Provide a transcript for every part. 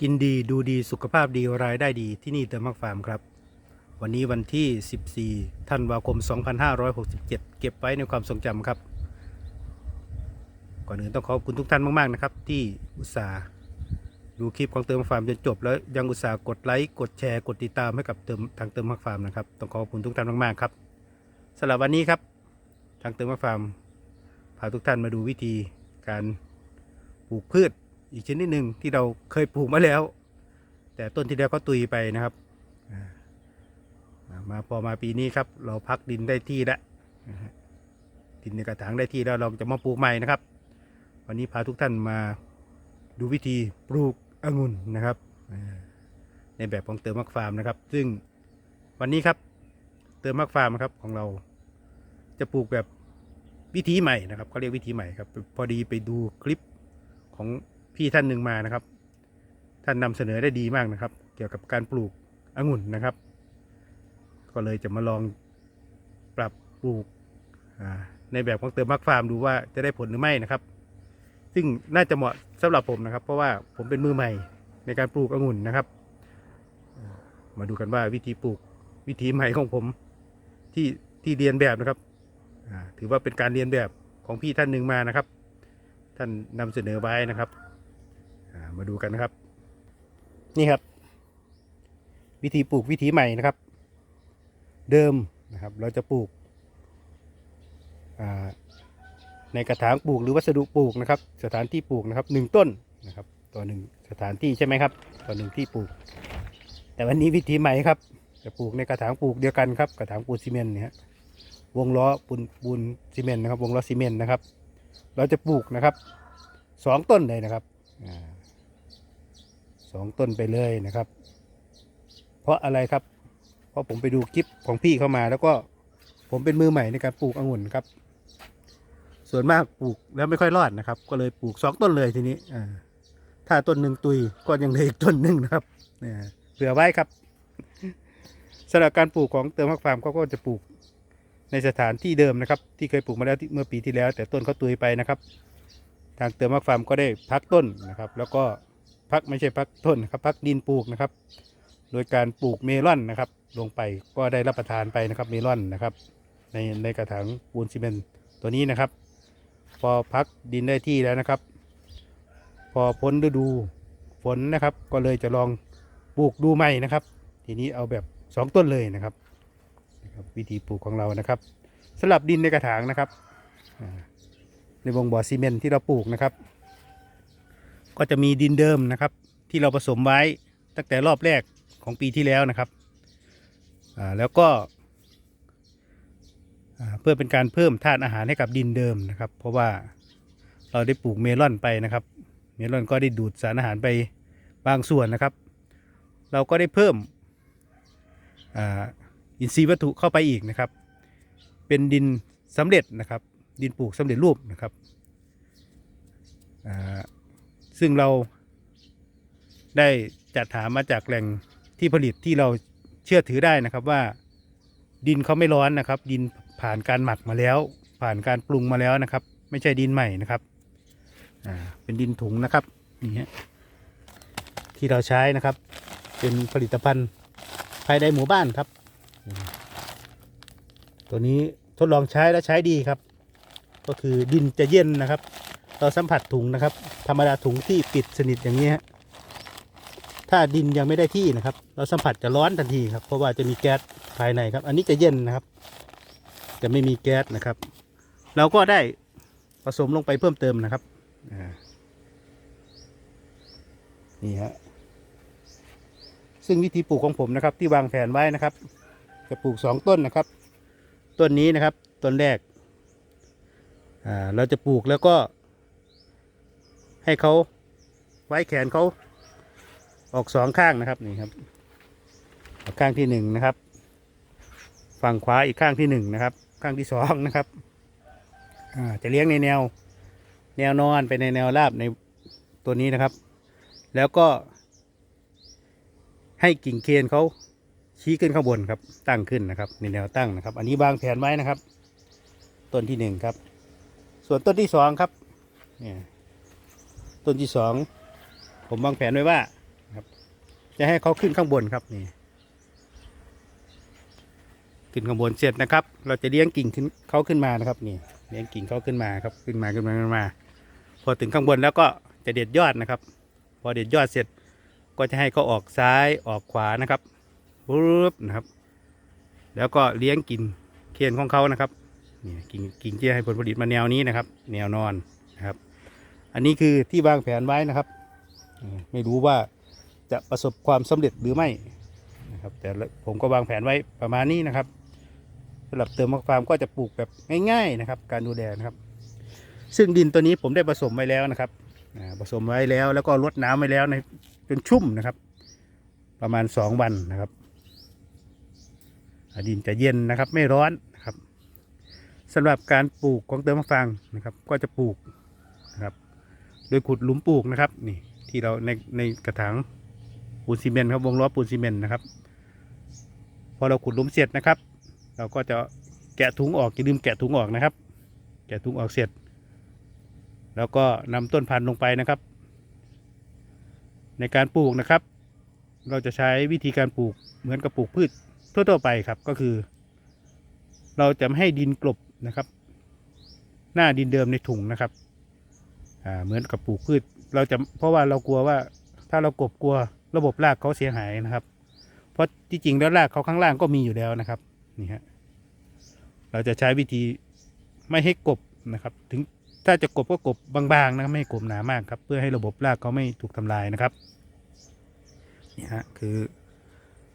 กินดีดูดีสุขภาพดีรายได้ดีที่นี่เติมมักฟาร์มครับ วันนี้วันที่ 14 ธันวาคม 2567 เก็บไว้ในความทรงจำครับ ก่อนอื่นต้องขอบคุณทุกท่านมาก ๆ นะครับ ที่อุตส่าห์ดูคลิปของเติมมักฟาร์มจนจบ แล้วยังอุตส่าห์กดไลค์กดแชร์กดติดตามให้กับเติมทางเติมมักฟาร์มนะครับต้องขอบคุณทุกท่านมากๆครับสำหรับวันนี้ครับ ทางเติมมักฟาร์มพาทุกท่านมาดูวิธีการปลูกพืช อีกชนิดหนึ่งที่เราเคยปลูกมาแล้ว แต่ต้นที่แล้วก็ตุยไปนะครับ มาพอมาปีนี้ครับ เราพักดินได้ที่แล้วดินในกระถางได้ที่แล้วเราจะมาปลูกใหม่นะครับ วันนี้พาทุกท่านมาดูวิธีปลูกองุ่นนะครับ ในแบบของเติมมักฟาร์มนะครับ ซึ่งวันนี้ครับเติมมักฟาร์มครับของเราจะปลูกแบบวิธีใหม่นะครับเขาเรียกวิธีใหม่ครับ พอดีไปดูคลิปของ พี่ท่านหนึ่งมานะครับ ท่านนำเสนอได้ดีมากนะครับ เกี่ยวกับการปลูกองุ่นนะครับ ก็เลยจะมาลองปรับปลูกในแบบของเติมมักฟาร์มดูว่าจะได้ผลหรือไม่นะครับ ซึ่งน่าจะเหมาะสำหรับผมนะครับ เพราะว่าผมเป็นมือใหม่ในการปลูกองุ่นนะครับ มาดูกันว่าวิธีปลูกวิธีใหม่ของผมที่ที่เรียนแบบนะครับ ถือว่าเป็นการเรียนแบบของพี่ท่านหนึ่งมานะครับ ท่านนำเสนอไว้นะครับ มาดูกันนะครับ นี่ครับ วิธีปลูกวิธีใหม่นะครับ เดิมนะครับ เราจะปลูกในกระถางปลูกหรือวัสดุปลูกนะครับ สถานที่ปลูกนะครับหนึ่งต้นนะครับต่อหนึ่งสถานที่ใช่ไหมครับต่อหนึ่งที่ปลูก แต่วันนี้วิธีใหม่ครับ จะปลูกในกระถางปลูกเดียวกันครับกระถางปูนซีเมนต์เนี่ยฮวงล้อปูนปูนซีเมนต์นะครับ วงล้อซีเมนต์นะครับ เราจะปลูกนะครับสองต้นเลยนะครับ สองต้นไปเลยนะครับ เพราะอะไรครับ เพราะผมไปดูคลิปของพี่เข้ามา แล้วก็ผมเป็นมือใหม่ในการปลูกองุ่นครับ ส่วนมากปลูกแล้วไม่ค่อยรอดนะครับ ก็เลยปลูกสองต้นเลยทีนี้อ่าถ้าต้นหนึ่งตุยก็ยังเหลืออีกต้นหนึ่งนะครับเนี่ยเผื่อไว้ครับสำหรับการปลูกของเติมฮักฟาร์มเขาก็จะปลูกในสถานที่เดิมนะครับ ที่เคยปลูกมาแล้วเมื่อปีที่แล้ว แต่ต้นเขาตุยไปนะครับ ทางเติมมักฟาร์มก็ได้พักต้นนะครับ แล้วก็ พักไม่ใช่พักต้นนะครับพักดินปลูกนะครับ โดยการปลูกเมลอนนะครับ ลงไปก็ได้รับประทานไปนะครับเมลอนนะครับ ในในกระถางปูนซีเมนต์ตัวนี้นะครับ พอพักดินได้ที่แล้วนะครับ พอพ้นฤดูฝนนะครับ ก็เลยจะลองปลูกดูใหม่นะครับ ทีนี้เอาแบบสองต้นเลยนะครับ วิธีปลูกของเรานะครับสำหรับดินในกระถางนะครับในวงบ่อซีเมนต์ที่เราปลูกนะครับ ก็จะมีดินเดิมนะครับ ที่เราผสมไว้ตั้งแต่รอบแรกของปีที่แล้วนะครับแล้วก็เพื่อเป็นการเพิ่มธาตุอาหารให้กับดินเดิมนะครับ เพราะว่าเราได้ปลูกเมลอนไปนะครับ เมลอนก็ได้ดูดสารอาหารไปบางส่วนนะครับ เราก็ได้เพิ่มอินทรีย์วัตถุเข้าไปอีกนะครับ เป็นดินสำเร็จนะครับ ดินปลูกสำเร็จรูปนะครับ ซึ่งเราได้จัดหามาจากแหล่งที่ผลิตที่เราเชื่อถือได้นะครับว่าดินเขาไม่ร้อนนะครับ ดินผ่านการหมักมาแล้ว ผ่านการปรุงมาแล้วนะครับ ไม่ใช่ดินใหม่นะครับอ่าเป็นดินถุงนะครับนี่ฮะที่เราใช้นะครับ เป็นผลิตภัณฑ์ภายในหมู่บ้านครับ ตัวนี้ทดลองใช้และใช้ดีครับ ก็คือดินจะเย็นนะครับ เราสัมผัสถุงนะครับ ธรรมดาถุงที่ปิดสนิทอย่างนี้ฮะถ้าดินยังไม่ได้ที่นะครับ เราสัมผัสจะร้อนทันทีครับ เพราะว่าจะมีแก๊สภายในครับ อันนี้จะเย็นนะครับ จะไม่มีแก๊สนะครับ เราก็ได้ผสมลงไปเพิ่มเติมนะครับนี่ฮะซึ่งวิธีปลูกของผมนะครับ ที่วางแผนไว้นะครับ จะปลูกสองต้นนะครับ ต้นนี้นะครับต้นแรกเราจะปลูกแล้วก็ ให้เขาไว้แขนเขาออกสองข้างนะครับนี่ครับข้างที่หนึ่งนะครับ ฝั่งขวาอีกข้างที่หนึ่งนะครับ ข้างที่สองนะครับจะเลี้ยงในแนวแนวนอนไปในแนวราบในตัวนี้นะครับ แล้วก็ ให้กิ่งเคนเขาชี้ขึ้นข้างบนครับตั้งขึ้นนะครับ ในแนวตั้งนะครับ อันนี้วางแผนไว้นะครับ ต้นที่หนึ่งครับ ส่วนต้นที่สองครับเนี่ย ต้นที่สองผมวางแผนไว้ว่าจะให้เขาขึ้นข้างบนครับนี่ขึ้นข้างบนเสร็จนะครับ เราจะเลี้ยงกิ่งขึ้นเขาขึ้นมานะครับนี่เลี้ยงกิ่งเขาขึ้นมาครับขึ้นมาขึ้นมาขึ้นมา พอถึงข้างบนแล้วก็จะเด็ดยอดนะครับ พอเด็ดยอดเสร็จก็จะให้เขาออกซ้ายออกขวานะครับปุ๊บนะครับ แล้วก็เลี้ยงกิ่งเคียนของเขานะครับนี่กิ่งกิ่งที่ให้ผลผลิตมาแนวนี้นะครับ แนวนอนนะครับ อันนี้คือที่วางแผนไว้นะครับ ไม่รู้ว่าจะประสบความสำเร็จหรือไม่นะครับแต่ผมก็วางแผนไว้ประมาณนี้นะครับสำหรับเติมมะฟาร์มก็จะปลูกแบบง่ายๆนะครับ การดูแลนะครับ ซึ่งดินตัวนี้ผมได้ผสมไว้แล้วนะครับผสมไว้แล้วแล้วก็รดน้ำไว้แล้วในจนชุ่มนะครับ ประมาณสองวันนะครับดินจะเย็นนะครับไม่ร้อนนะครับสำหรับการปลูกของเติมมะฟางนะครับ ก็จะปลูก ดยขุดหลุมปลูกนะครับ นี่ที่เราในในกระถางปูนซีเมนต์ครับวงล้อปูนซีเมนต์นะครับ พอเราขุดหลุมเสร็จนะครับ เราก็จะแกะถุงออกอย่าลืมแกะถุงออกนะครับ แกะถุงออกเสร็จ แล้วก็นำต้นพันธุ์ลงไปนะครับ ในการปลูกนะครับ เราจะใช้วิธีการปลูกเหมือนกับปลูกพืชทั่วๆไปครับก็คือ เราจะไม่ให้ดินกลบนะครับ หน้าดินเดิมในถุงนะครับ เหมือนกับปลูกพืช เราจะเพราะว่าเรากลัวว่าถ้าเรากบกลัวระบบรากเขาเสียหายนะครับ เพราะที่จริงแล้วรากเขาข้างล่างก็มีอยู่แล้วนะครับนี่ฮะเราจะใช้วิธีไม่ให้กบนะครับ ถึงถ้าจะกบก็กบบางๆนะไม่ให้กบหนามากครับ เพื่อให้ระบบรากเขาไม่ถูกทำลายนะครับนี่ฮะคือ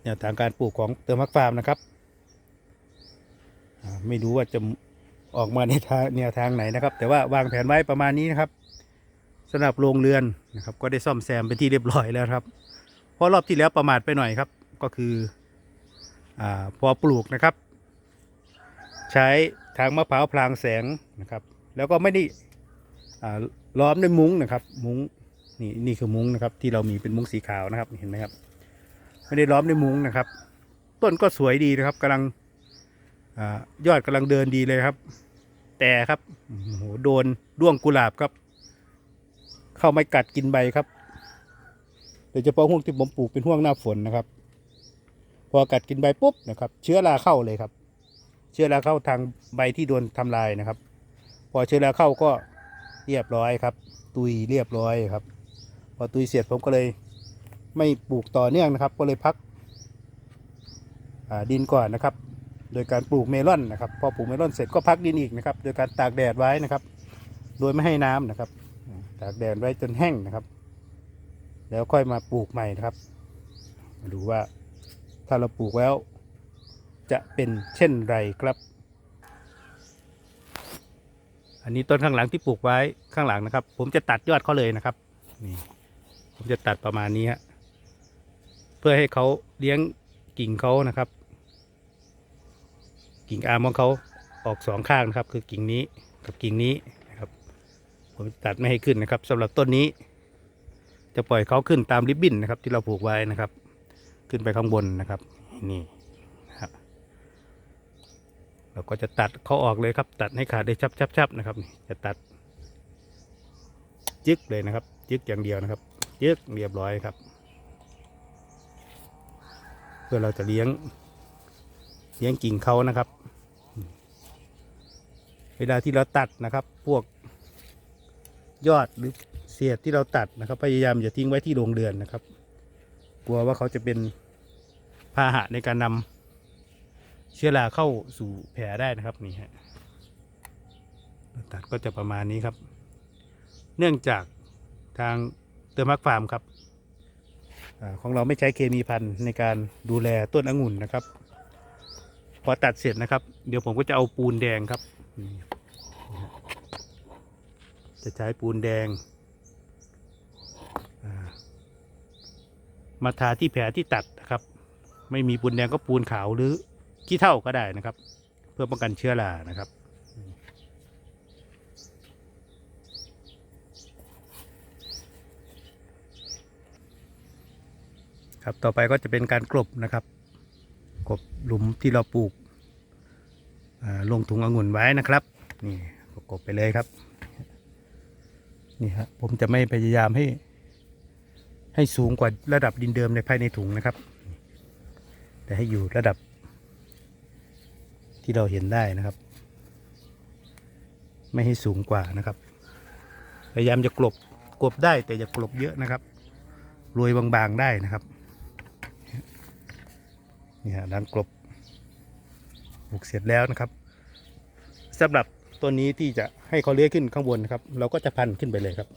แนวทางการปลูกของเติมมักฟาร์มนะครับไม่รู้ว่าจะออกมาในทางแนวทางไหนนะครับ แต่ว่าวางแผนไว้ประมาณนี้นะครับ สำหรับโรงเรือนนะครับก็ได้ซ่อมแซมเป็นที่เรียบร้อยแล้วครับ เพราะรอบที่แล้วประมาทไปหน่อยครับก็คืออพอปลูกนะครับ ใช้ทางมะพร้าวพลางแสงนะครับ แล้วก็ไม่ได้ล้อมด้วยมุ้งนะครับ มุ้งนี่นี่คือมุ้งนะครับ ที่เรามีเป็นมุ้งสีขาวนะครับเห็นไหมครับ ไม่ได้ล้อมด้วยมุ้งนะครับ ต้นก็สวยดีนะครับกำลังอยอดกำลังเดินดีเลยครับ แต่ครับโอ้โหโดนด้วงกุหลาบครับ เข้าไม่กัดกินใบครับโดยเฉพาะห่วงที่ผมปลูกเป็นห่วงหน้าฝนนะครับ พอกัดกินใบปุ๊บนะครับ เชื้อราเข้าเลยครับ เชื้อราเข้าทางใบที่โดนทำลายนะครับ พอเชื้อราเข้าก็เรียบร้อยครับ ตุยเรียบร้อยครับ พอตุยเสร็จผมก็เลยไม่ปลูกต่อเนื่องนะครับ ก็เลยพักดินก่อนนะครับ โดยการปลูกเมลอนนะครับ พอปลูกเมลอนเสร็จก็พักดินอีกนะครับ โดยการตากแดดไว้นะครับ โดยไม่ให้น้ำนะครับ ตากแดดไว้จนแห้งนะครับ แล้วค่อยมาปลูกใหม่นะครับ มาดูว่าถ้าเราปลูกแล้ว จะเป็นเช่นไรครับ อันนี้ต้นข้างหลังที่ปลูกไว้ข้างหลังนะครับ ผมจะตัดยอดเขาเลยนะครับนี่ผมจะตัดประมาณนี้ฮะเพื่อให้เขาเลี้ยงกิ่งเขานะครับ กิ่งอาร์มของเขาออกสองข้างนะครับ คือกิ่งนี้กับกิ่งนี้ ผมตัดไม่ให้ขึ้นนะครับสำหรับต้นนี้ จะปล่อยเขาขึ้นตามริบบิ้นนะครับ ที่เราผูกไว้นะครับ ขึ้นไปข้างบนนะครับนี่นะครับเราก็จะตัดเขาออกเลยครับ ตัดให้ขาดได้ชับชับชับนะครับนี่จะตัดยึกเลยนะครับยึกอย่างเดียวนะครับยึกเรียบร้อยครับ เพื่อเราจะเลี้ยงเลี้ยงกิ่งเขานะครับ เวลาที่เราตัดนะครับ พวก ยอดหรือเศษที่เราตัดนะครับ พยายามอย่าทิ้งไว้ที่โรงเรือนนะครับ กลัวว่าเขาจะเป็นพาหะในการนำเชื้อราเข้าสู่แผลได้นะครับนี่ฮะตัดก็จะประมาณนี้ครับ เนื่องจากทางเติมมักฟาร์มครับอของเราไม่ใช้เคมีพันธุ์ในการดูแลต้นองุ่นนะครับ พอตัดเสร็จนะครับ เดี๋ยวผมก็จะเอาปูนแดงครับนี่ จะใช้ปูนแดง มาทาที่แผลที่ตัดนะครับ ไม่มีปูนแดงก็ปูนขาวหรือขี้เถ้าก็ได้นะครับ เพื่อป้องกันเชื้อรานะครับครับต่อไปก็จะเป็นการกลบนะครับกบหลุมที่เราปลูกอ่าลงถุงองุ่นไว้นะครับ นี่กบไปเลยครับ นี่ฮะผมจะไม่พยายามให้ ให้สูงกว่าระดับดินเดิมในภายในถุงนะครับ แต่ให้อยู่ระดับ ที่เราเห็นได้นะครับ ไม่ให้สูงกว่านะครับ พยายามจะกลบกลบได้แต่อย่ากลบเยอะนะครับโรยบางๆได้นะครับนี่ฮะด้านกลบปลูกเสร็จแล้วนะครับสำหรับ ตัวนี้ที่จะให้เขาเลื้อยขึ้นข้างบนครับ เราก็จะพันขึ้นไปเลยครับ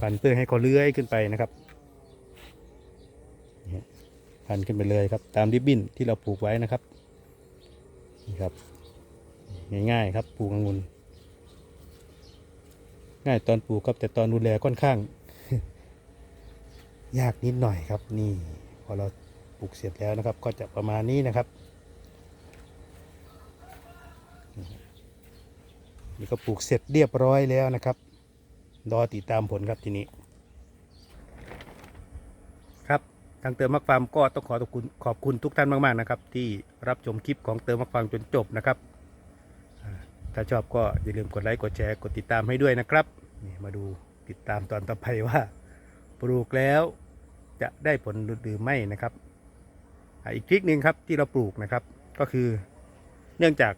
พันเพื่อให้เขาเลื้อยขึ้นไปนะครับ พันขึ้นไปเลยครับ ตามริบบิ้นที่เราปลูกไว้นะครับนี่ครับ ง่ายๆครับปลูกองุ่นง่ายตอนปลูกครับแต่ตอนดูแลค่อนข้าง ยากนิดหน่อยครับ นี่พอเรา ปลูกเสร็จแล้วนะครับ ก็จะประมาณนี้นะครับ นี่ก็ปลูกเสร็จเรียบร้อยแล้วนะครับรอติดตามผลครับทีนี้ครับทางเติมมักฟาร์มก็ต้องขอขอบคุณขอบคุณทุกท่านมากๆนะครับ ที่รับชมคลิปของเติมมักฟาร์มจนจบนะครับ ถ้าชอบก็อย่าลืมกดไลค์กดแชร์กดติดตามให้ด้วยนะครับนี่มาดูติดตามตอนต่อไปว่า ปลูกแล้วจะได้ผลหรือไม่นะครับ อีกทริคหนึ่งครับที่เราปลูกนะครับก็คือเนื่องจาก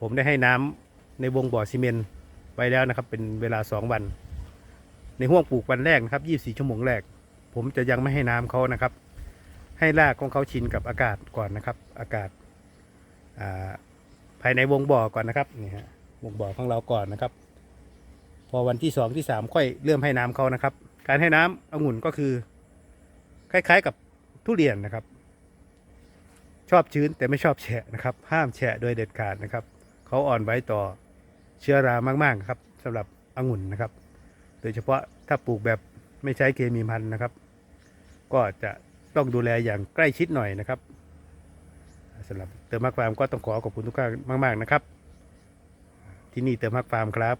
ผมได้ให้น้ำในวงบ่อซีเมนต์ไว้แล้วนะครับ เป็นเวลา 2 วัน ในห่วงปลูกวันแรกนะครับ 24 ชั่วโมงแรก ผมจะยังไม่ให้น้ำเขานะครับ ให้รากของเขาชินกับอากาศก่อนนะครับ อากาศาภายในวงบ่อก่อนนะครับนี่ฮะวงบ่อของเราก่อนนะครับ พอวันที่สองที่สามค่อยเริ่มให้น้ำเขานะครับ การให้น้ำองุ่นก็คือ คล้ายๆกับทุเรียนนะครับ ชอบชื้นแต่ไม่ชอบแฉะนะครับ ห้ามแฉะโดยเด็ดขาดนะครับ เขาอ่อนไหวต่อเชื้อรามากๆครับสำหรับองุ่นนะครับ โดยเฉพาะถ้าปลูกแบบไม่ใช้เคมีพันธุ์นะครับ ก็จะต้องดูแลอย่างใกล้ชิดหน่อยนะครับสำหรับเติมมักฟาร์มก็ต้องขอขอบคุณทุกท่านมาก ๆนะครับ ที่นี่เติมมักฟาร์มครับ